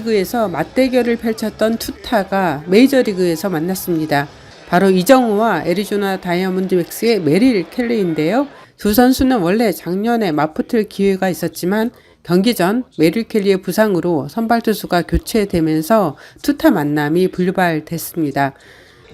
마이너리그에서 맞대결을 펼쳤던 투타가 메이저리그에서 만났습니다. 바로 이정우와 애리조나 다이아몬드백스의 메릴 켈리인데요. 두 선수는 원래 작년에 맞붙을 기회가 있었지만 경기 전 메릴 켈리의 부상으로 선발 투수가 교체되면서 투타 만남이 불발됐습니다.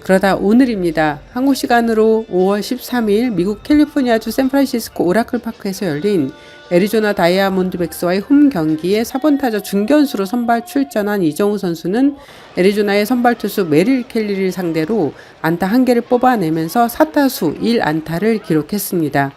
그러다 오늘입니다. 한국 시간으로 5월 13일 미국 캘리포니아주 샌프란시스코 오라클 파크에서 열린 애리조나 다이아몬드백스와의 홈 경기에 4번 타자 중견수로 선발 출전한 이정우 선수는 애리조나의 선발 투수 메릴 켈리를 상대로 안타 한 개를 뽑아내면서 4타수 1안타를 기록했습니다.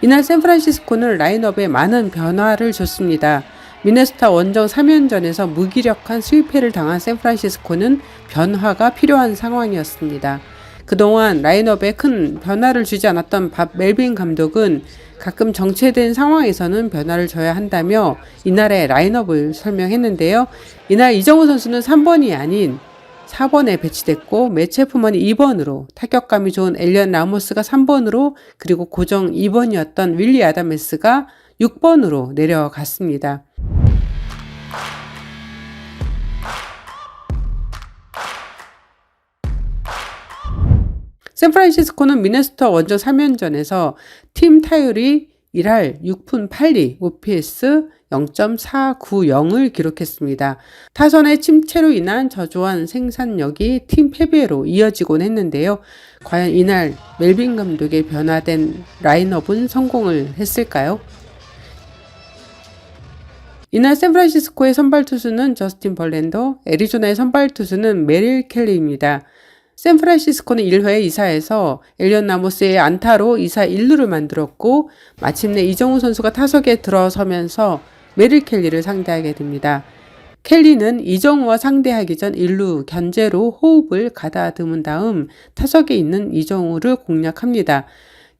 이날 샌프란시스코는 라인업에 많은 변화를 줬습니다. 미네소타 원정 3연전에서 무기력한 스위패를 당한 샌프란시스코는 변화가 필요한 상황이었습니다. 그동안 라인업에 큰 변화를 주지 않았던 밥 멜빈 감독은 가끔 정체된 상황에서는 변화를 줘야 한다며 이날의 라인업을 설명했는데요. 이날 이정우 선수는 3번이 아닌 4번에 배치됐고 매체프먼이 2번으로 타격감이 좋은 엘리언 라모스가 3번으로 그리고 고정 2번이었던 윌리 아다메스가 6번으로 내려갔습니다. 샌프란시스코는 미네소타 원정 3연전에서 팀 타율이 1할 6푼 8리, OPS 0.490을 기록했습니다. 타선의 침체로 인한 저조한 생산력이 팀 패배로 이어지곤 했는데요. 과연 이날 멜빈 감독의 변화된 라인업은 성공을 했을까요? 이날 샌프란시스코의 선발 투수는 저스틴 벌랜더, 애리조나의 선발 투수는 메릴 켈리입니다. 샌프란시스코는 1회에 2사에서 엘리언 나모스의 안타로 2사 1루를 만들었고 마침내 이정우 선수가 타석에 들어서면서 메릴 켈리를 상대하게 됩니다. 켈리는 이정우와 상대하기 전 1루 견제로 호흡을 가다듬은 다음 타석에 있는 이정우를 공략합니다.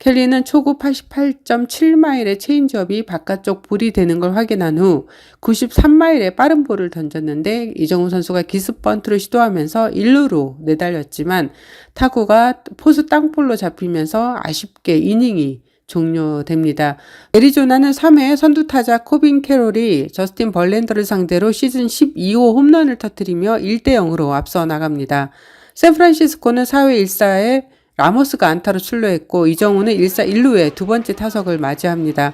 켈리는 초구 88.7마일의 체인지업이 바깥쪽 볼이 되는 걸 확인한 후 93마일의 빠른 볼을 던졌는데 이정우 선수가 기습 번트를 시도하면서 1루로 내달렸지만 타구가 포수 땅볼로 잡히면서 아쉽게 이닝이 종료됩니다. 애리조나는 3회 선두타자 코빈 캐롤이 저스틴 벌랜더를 상대로 시즌 12호 홈런을 터뜨리며 1대 0으로 앞서 나갑니다. 샌프란시스코는 4회 1사에 라모스가 안타로 출루했고 이정우는 1사 1루에 두 번째 타석을 맞이합니다.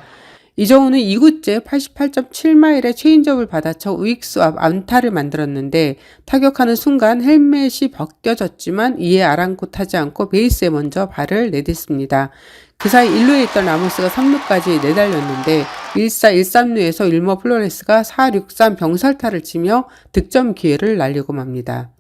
이정우는 2구째 88.7마일의 체인지업을 받아쳐 우익수 앞 안타를 만들었는데 타격하는 순간 헬멧이 벗겨졌지만 이에 아랑곳하지 않고 베이스에 먼저 발을 내딛습니다. 그 사이 1루에 있던 라모스가 3루까지 내달렸는데 1사 1, 3루에서 일머 플로레스가 4, 6, 3 병살타를 치며 득점 기회를 날리고 맙니다.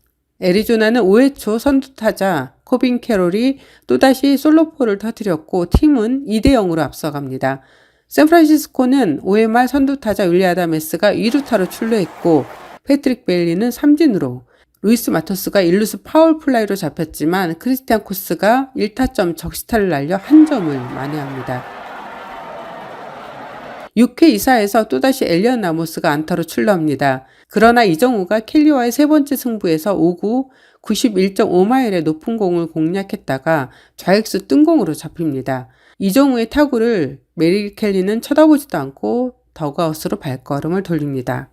애리조나는 5회 초 선두타자 코빈 캐롤이 또다시 솔로포를 터뜨렸고 팀은 2대 0으로 앞서갑니다. 샌프란시스코는 5회 말 선두타자 윌리 아다 메스가 2루타로 출루했고 패트릭 베일리는 삼진으로 루이스 마토스가 1루수 파울 플라이로 잡혔지만 크리스티안 코스가 1타점 적시타를 날려 한 점을 만회합니다. 6회 2사에서 또다시 엘리언 나모스가 안타로 출루합니다. 그러나 이정우가 켈리와의 세 번째 승부에서 5구 91.5마일의 높은 공을 공략했다가 좌익수 뜬공으로 잡힙니다. 이정우의 타구를 메리 켈리는 쳐다보지도 않고 더그아웃으로 발걸음을 돌립니다.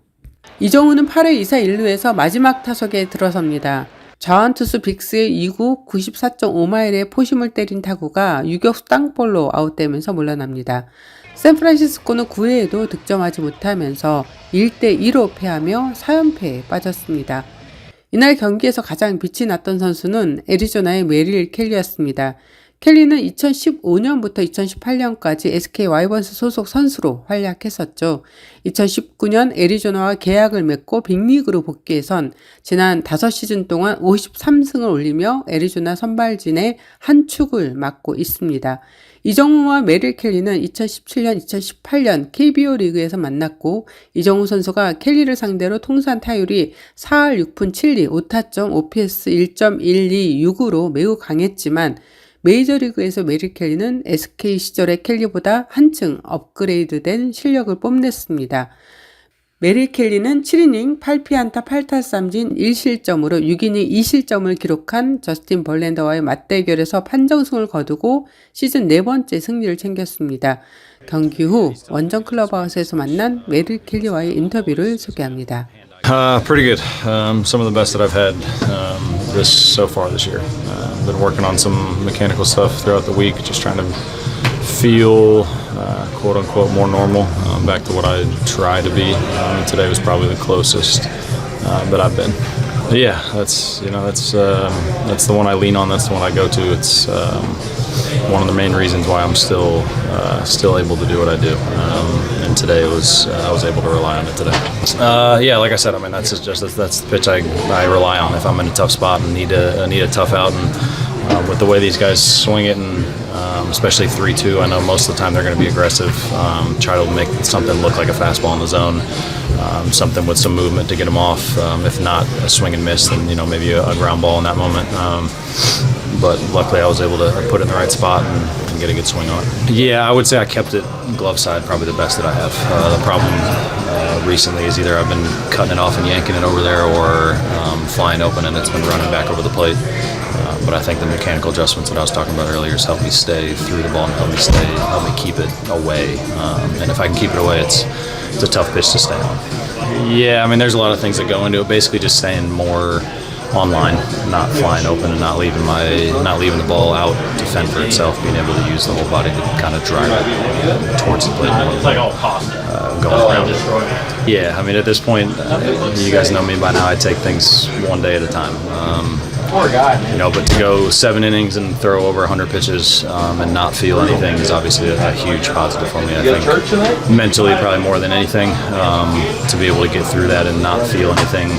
이정우는 8회 2사 1루에서 마지막 타석에 들어섭니다. 좌완투수 빅스의 2구 94.5마일의 포심을 때린 타구가 유격수 땅볼로 아웃되면서 물러납니다. 샌프란시스코는 9회에도 득점하지 못하면서 1대2로 패하며 4연패에 빠졌습니다. 이날 경기에서 가장 빛이 났던 선수는 애리조나의 메릴 켈리였습니다. 켈리는 2015년부터 2018년까지 SK 와이번스 소속 선수로 활약했었죠. 2019년 애리조나와 계약을 맺고 빅리그로 복귀해선 지난 5시즌 동안 53승을 올리며 애리조나 선발진의 한 축을 맡고 있습니다. 이정우와 메릴 켈리는 2017년, 2018년 KBO 리그에서 만났고 이정우 선수가 켈리를 상대로 통산 타율이 4할 6푼 7리, 5타점, OPS 1.126으로 매우 강했지만 메이저리그에서 메릴 켈리는 SK 시절의 켈리보다 한층 업그레이드된 실력을 뽐냈습니다. 메릴 켈리는 7이닝 8피안타 8탈삼진 1실점으로 6이닝 2실점을 기록한 저스틴 벌랜더와의 맞대결에서 판정승을 거두고 시즌 네 번째 승리를 챙겼습니다. 경기 후 원정 클럽하우스에서 만난 메릴 켈리와의 인터뷰를 소개합니다. Uh, pretty good. Um, some of the best that I've had um, this so far this year. Uh, been working on some mechanical stuff throughout the week, just trying to feel uh, quote unquote more normal, um, back to what I try to be. Um, today was probably the closest uh, that I've been. But yeah, that's you know that's um, that's the one I lean on. That's the one I go to. It's um, one of the main reasons why I'm still uh, still able to do what I do. Um, and today was uh, I was able to rely on it today. Uh, yeah, like I said, I mean that's just that's, that's the pitch I, I rely on if I'm in a tough spot and need a need a tough out. And um, with the way these guys swing it, and um, especially three-two, I know most of the time they're going to be aggressive. Um, try to make something look like a fastball in the zone, um, something with some movement to get them off. Um, if not a swing and miss, then you know maybe a, a ground ball in that moment. Um, but luckily, I was able to put it in the right spot and, and get a good swing on it. Yeah, I would say I kept it glove side, probably the best that I have. Uh, the problem uh, recently is either I've been cutting it off and yanking it over there, or um, flying open and it's been running back over the plate. But I think the mechanical adjustments that I was talking about earlier has helped me stay through the ball and help me stay, help me keep it away. Um, and if I can keep it away, it's it's a tough pitch to stay on. Yeah, I mean, there's a lot of things that go into it. Basically, just staying more online, not flying open, and not leaving my not leaving the ball out to fend for itself. Being able to use the whole body to kind of drive it towards the plate. It's like all uh, going around. Yeah, I mean, at this point, uh, you guys know me by now. I take things one day at a time. Um, poor guy. you know, but to go seven innings and throw over 100 pitches um, and not feel anything is obviously a, a huge positive for me. I think mentally, probably more than anything, um, to be able to get through that and not feel anything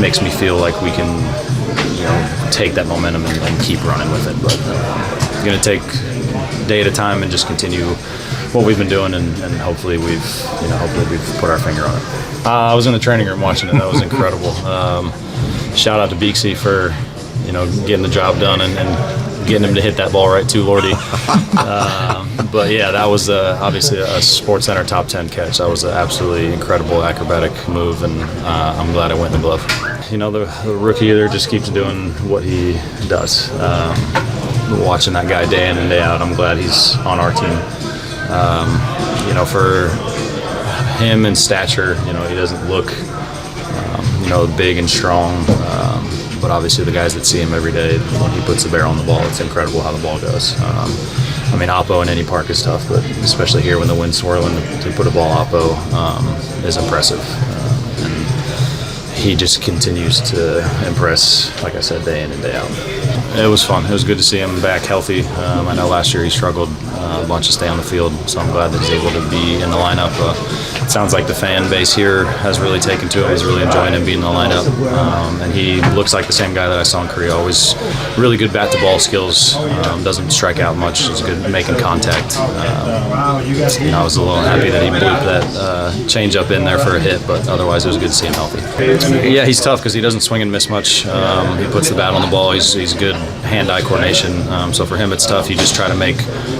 makes me feel like we can, you know, take that momentum and, and keep running with it. But uh, it's going to take day at a time and just continue what we've been doing, and, and hopefully we've, you know, hopefully we've put our finger on it. Uh, I was in the training room watching it. That was incredible. Um, shout out to Beaksy for you know, getting the job done and, and getting him to hit that ball right too, Lordy. um, but yeah, that was uh, obviously a Sports Center top 10 catch. That was an absolutely incredible acrobatic move, and uh, I'm glad I went in the glove. You know, the, the rookie there just keeps doing what he does. Um, watching that guy day in and day out, I'm glad he's on our team. Um, you know, for him in stature, you know, he doesn't look, um, you know, big and strong. Um, but obviously, the guys that see him every day, when he puts the barrel on the ball, it's incredible how the ball goes. Um, I mean, oppo in any park is tough, but especially here when the wind's swirling, to put a ball oppo um, is impressive. Uh, and he just continues to impress, like I said, day in and day out. It was fun. It was good to see him back healthy. I know last year he struggled uh, a bunch to stay on the field, so I'm glad that he's able to be in the lineup. Uh, it sounds like the fan base here has really taken to him. He's really enjoying him being in the lineup, um, and he looks like the same guy that I saw in Korea. Always really good bat to ball skills. Um, doesn't strike out much. He's good making contact. Um, know, I was a little happy that he blooped that uh, change up in there for a hit, but otherwise it was good to see him healthy. Yeah, he's tough because he doesn't swing and miss much. Um, he puts the bat on the ball. He's, he's good hand-eye coordination. Um, so for him, it's tough. You just try to make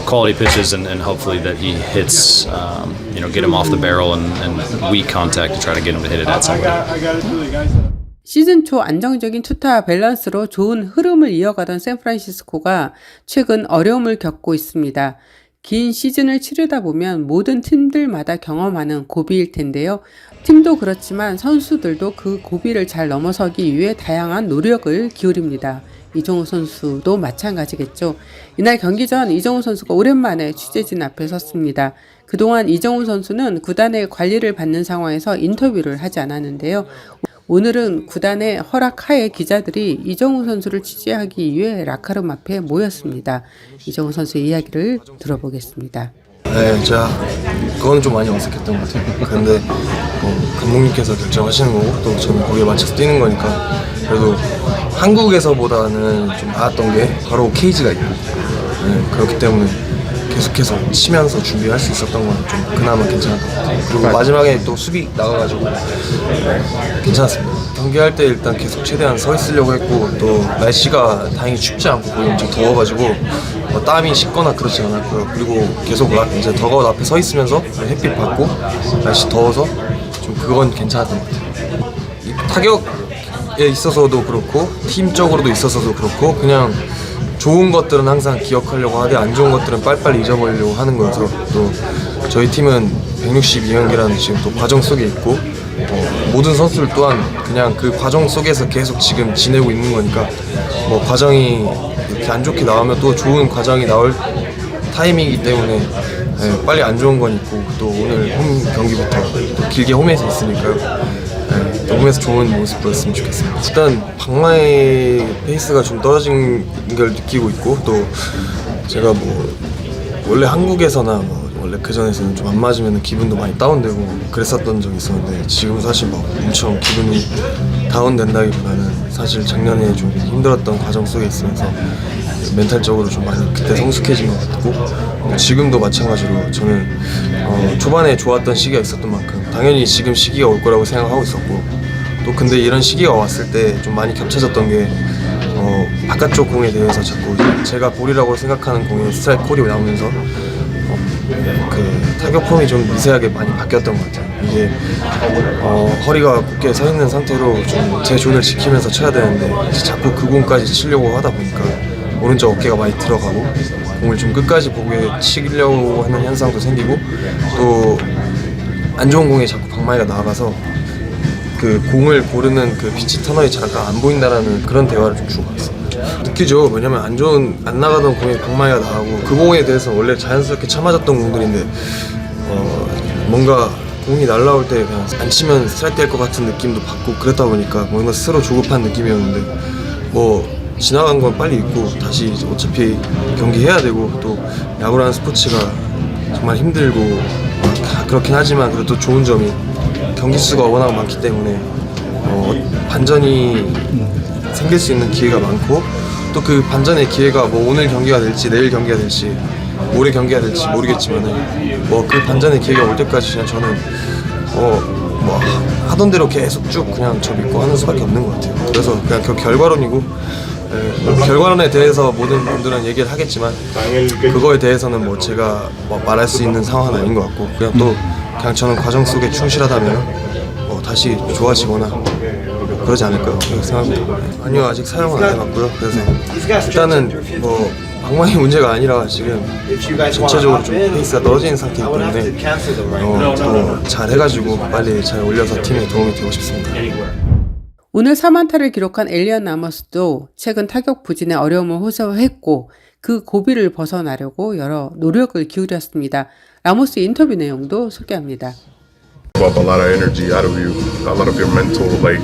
quality pitches and, and hopefully that he hits, um, you know, get him off the barrel and, and weak contact to try to get him to hit it at somebody. 시즌 초 안정적인 투타 밸런스로 좋은 흐름을 이어가던 샌프란시스코가 최근 어려움을 겪고 있습니다. 긴 시즌을 치르다 보면 모든 팀들마다 경험하는 고비일 텐데요. 팀도 그렇지만 선수들도 그 고비를 잘 넘어서기 위해 다양한 노력을 기울입니다. 이정우 선수도 마찬가지겠죠. 이날 경기 전 이정우 선수가 오랜만에 취재진 앞에 섰습니다. 그동안 이정우 선수는 구단의 관리를 받는 상황에서 인터뷰를 하지 않았는데요. 오늘은 구단의 허락하에 기자들이 이정우 선수를 취재하기 위해 라카룸 앞에 모였습니다. 이정우 선수의 이야기를 들어보겠습니다. 네, 제가 그거는 좀 많이 어색했던 것 같아요. 근데 뭐 감독님께서 결정하시는 거고 또 저는 거기에 맞춰서 뛰는 거니까 그래도 한국에서보다는 좀 나았던 게 바로 케이지가 있고 네, 그렇기 때문에 계속해서 치면서 준비할 수 있었던 건 좀 그나마 괜찮았던 것 같아요. 그리고 마지막에 또 수비 나가가지고 네, 괜찮았습니다. 경기할 때 일단 계속 최대한 서 있으려고 했고 또 날씨가 다행히 춥지 않고 거기 엄청 더워가지고 뭐 땀이 식거나 그렇지 않았고요. 그리고 계속 라- 이제 더가웃 앞에 서 있으면서 햇빛 받고 날씨 더워서 좀 그건 괜찮았던 것 같아요. 이 타격에 있어서도 그렇고 팀적으로도 있어서도 그렇고 그냥 좋은 것들은 항상 기억하려고 하되 안 좋은 것들은 빨리빨리 잊어버리려고 하는 거여서 또 저희 팀은 162경기라는 지금 또 과정 속에 있고 어, 모든 선수들 또한 그냥 그 과정 속에서 계속 지금 지내고 있는 거니까 뭐 과정이 이렇게 안 좋게 나오면 또 좋은 과정이 나올 타이밍이기 때문에 예, 빨리 안 좋은 건 있고 또 오늘 홈 경기부터 또 길게 홈에서 있으니까요. 예, 또 홈에서 좋은 모습 보였으면 좋겠습니다. 일단 박마의 페이스가 좀 떨어진 걸 느끼고 있고 또 제가 뭐 원래 한국에서나 뭐 원래 그 전에서는 좀 안 맞으면 기분도 많이 다운되고 그랬었던 적이 있었는데 지금 사실 막 엄청 기분이 다운된다기보다는 사실 작년에 좀 힘들었던 과정 속에 있으면서 멘탈적으로 좀 많이 그때 성숙해진 것 같고 지금도 마찬가지로 저는 어, 초반에 좋았던 시기가 있었던 만큼 당연히 지금 시기가 올 거라고 생각하고 있었고 또 근데 이런 시기가 왔을 때 좀 많이 겹쳐졌던 게 어, 바깥쪽 공에 대해서 자꾸 제가 볼이라고 생각하는 공에 스트라이크 콜이 나오면서 어, 그 타격 폼이 좀 미세하게 많이 바뀌었던 것 같아요. 이게 어, 허리가 굳게 서 있는 상태로 좀 제 존을 지키면서 쳐야 되는데 자꾸 그 공까지 치려고 하다 보니까 오른쪽 어깨가 많이 들어가고 공을 좀 끝까지 보게 치려고 하는 현상도 생기고 또 안 좋은 공에 자꾸 방망이가 나가서 그 공을 고르는 그 피치 터널이 잘안 보인다라는 그런 대화를 좀 주고 있어요. 느끼죠. 왜냐면 안 좋은 안 나가던 공에 방망이가 나가고 그 공에 대해서 원래 자연스럽게 참아졌던 공들인데 어 뭔가 공이 날라올 때 그냥 안 치면 스트라이크 될 것 같은 느낌도 받고 그랬다 보니까 뭔가 스스로 조급한 느낌이었는데 뭐 지나간 건 빨리 잊고 다시 이제 어차피 경기해야 되고 또 야구라는 스포츠가 정말 힘들고 다 그렇긴 하지만 그래도 좋은 점이 경기 수가 워낙 많기 때문에 어, 반전이 생길 수 있는 기회가 많고 또 그 반전의 기회가 뭐 오늘 경기가 될지 내일 경기가 될지 모레 경기가 될지 모르겠지만은 뭐 그 반전의 기회가 올 때까지 그냥 저는 어 뭐 하던 대로 계속 쭉 그냥 저 믿고 하는 수밖에 없는 것 같아요. 그래서 그냥 그 결과론이고 예, 뭐 결과론에 대해서 모든 분들은 얘기를 하겠지만 그거에 대해서는 뭐 제가 뭐 말할 수 있는 상황은 아닌 것 같고 그냥 또 그냥 저는 과정 속에 충실하다면 뭐 다시 좋아지거나 그러지 않을까요? 생각합니다. 아니요 아직 사용은 안 해봤고요. 그래서 일단은 뭐 방망이 문제가 아니라 지금 전체적으로 좀 페이스가 떨어지는 상태이기 때문에 어, 더 잘 해가지고 빨리 잘 올려서 팀에 도움이 되고 싶습니다. 오늘 3안타를 기록한 엘리언 라머스도 최근 타격 부진에 어려움을 호소했고 그 고비를 벗어나려고 여러 노력을 기울였습니다. 라모스 인터뷰 내용도 소개합니다. up a lot of energy out of you, a lot of your mental. Like,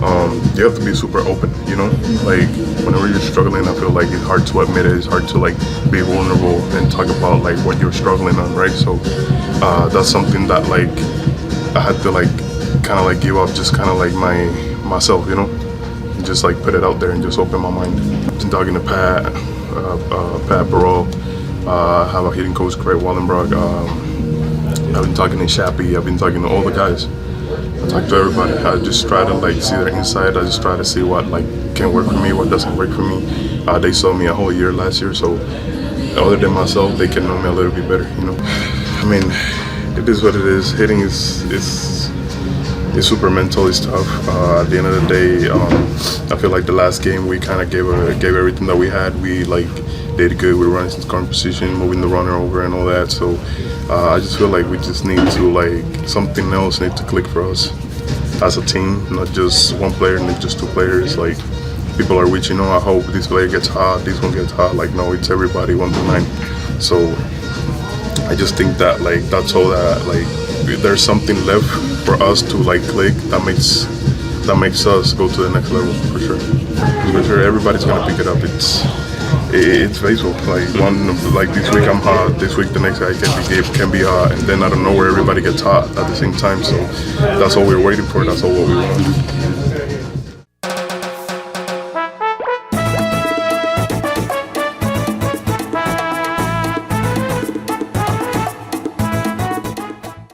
um, you have to be super open. You know, like whenever you're struggling, I feel like it's hard to admit it. It's hard to like be vulnerable and talk about like what you're struggling on, right? So uh, that's something that like I had to like kind of like give up, just kind of like my myself, you know, and just like put it out there and just open my mind. Been talking to Pat, uh, uh, Pat Burrell. Uh, have a hitting coach, Craig Wallenberg. Um, I've been talking to Shappy. I've been talking to all the guys. I talk to everybody. I just try to like see their inside. I just try to see what like can work for me, what doesn't work for me. Uh, they saw me a whole year last year, so other than myself, they can know me a little bit better. You know, I mean, it is what it is. Hitting is is is super mental. It's tough. Uh, at the end of the day, um, I feel like the last game we kind of gave a, gave everything that we had. We like did good. We were running some position, moving the runner over, and all that. So uh, I just feel like we just need to like something else need to click for us as a team, not just one player, not just two players. Like people are reaching, oh, I hope this player gets hot, this one gets hot. Like no, it's everybody one to nine. So I just think that like that's all that like there's something left for us to like click that makes that makes us go to the next level for sure. For sure, everybody's gonna pick it up. It's it's baseball. Like one like this week I'm hot, this week the next guy can be can be hot, and then I don't know where everybody gets hot at the same time. So that's all we're waiting for. That's all what we want.